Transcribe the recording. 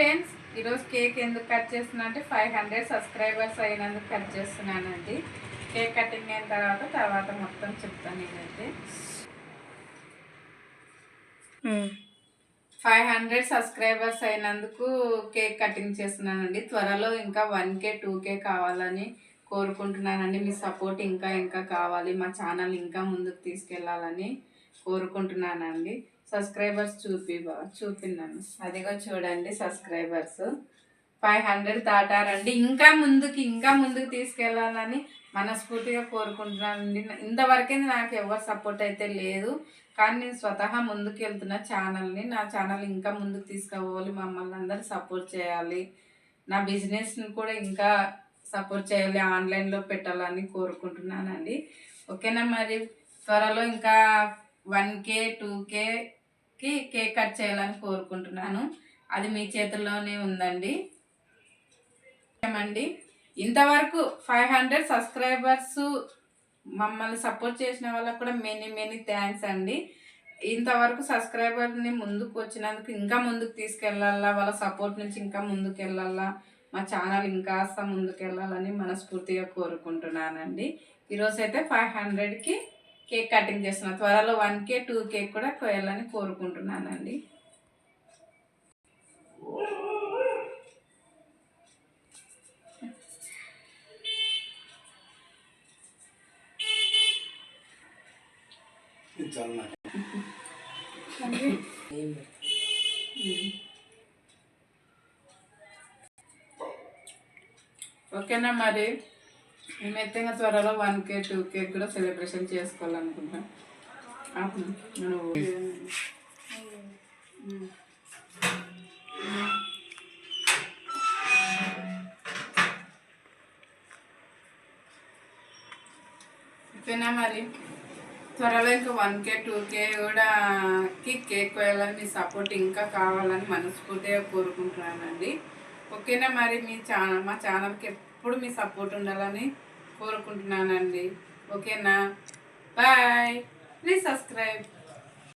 Friends ఈరోజు cake ఎందుకు cut చేస్తున్నా అంటే ఫైవ్ హండ్రెడ్ సబ్స్క్రైబర్స్ అయినందుకు కట్ చేస్తున్నానండి. కేక్ కటింగ్ అయిన తర్వాత తర్వాత మొత్తం చెప్తాను నేనైతే. ఫైవ్ హండ్రెడ్ సబ్స్క్రైబర్స్ అయినందుకు కేక్ కటింగ్ చేస్తున్నానండి. త్వరలో ఇంకా వన్ కే టూ కే కావాలని కోరుకుంటున్నానండి. మీ సపోర్ట్ ఇంకా ఇంకా కావాలి. మా ఛానల్ ఇంకా ముందుకు తీసుకెళ్ళాలని కోరుకుంటున్నానండి. సబ్స్క్రైబర్స్ చూపి చూపిన్నాను. అదిగో చూడండి సబ్స్క్రైబర్స్. Five hundred దాటారండి. ఇంకా ముందుకి ఇంకా ముందుకు తీసుకెళ్ళాలని మనస్ఫూర్తిగా కోరుకుంటున్నానండి. ఇంతవరకే నాకు ఎవరు సపోర్ట్ అయితే లేదు. కానీ నేను స్వతహా ముందుకు వెళ్తున్న ఛానల్ని నా ఛానల్ ఇంకా ముందుకు తీసుకోవాలి మమ్మల్ని అందరూ సపోర్ట్ చేయాలి. నా బిజినెస్ని కూడా ఇంకా సపోర్ట్ చేయాలి. ఆన్లైన్లో పెట్టాలని కోరుకుంటున్నానండి. ఓకేనా మరి? త్వరలో ఇంకా వన్ కే టూ కే కి కేక్ కట్ చేయాలని కోరుకుంటున్నాను. అది మీ చేతుల్లోనే ఉందండి. ఏమండి? ఇంతవరకు ఫైవ్ హండ్రెడ్ సబ్స్క్రైబర్స్ మమ్మల్ని సపోర్ట్ చేసిన వాళ్ళకు కూడా మెనీ మెనీ థ్యాంక్స్ అండి. ఇంతవరకు సబ్స్క్రైబర్ని ముందుకు వచ్చినందుకు ఇంకా ముందుకు తీసుకెళ్ళాలా వాళ్ళ సపోర్ట్ నుంచి ఇంకా ముందుకు వెళ్ళాలా మా ఛానల్ ఇంకా ముందుకు వెళ్ళాలని మనస్ఫూర్తిగా కోరుకుంటున్నానండి. ఈరోజు అయితే ఫైవ్ హండ్రెడ్కి కేక్ కటింగ్ చేస్తున్నా. త్వరలో వన్ కే టూ కేక్ కూడా కొయ్యాలని కోరుకుంటున్నానండి. ఓకేనా మరి? మేమైతే ఇంకా త్వరలో వన్ కే టూ కే కూడా సెలబ్రేషన్ చేసుకోవాలనుకుంటాం ఓకేనా మరి? త్వరలో ఇంకా వన్ కే టూ కే కూడా కి కేక్ వేయాలని మీ సపోర్ట్ ఇంకా కావాలని మనస్ఫూర్తిగా కోరుకుంటున్నానండి. ఓకేనా మరి? మీ ఛానల్ మా ఛానల్కి ఎప్పుడు మీ సపోర్ట్ ఉండాలని కోరుకుంటున్నానండి. ఓకేనా? బాయ్. Please subscribe.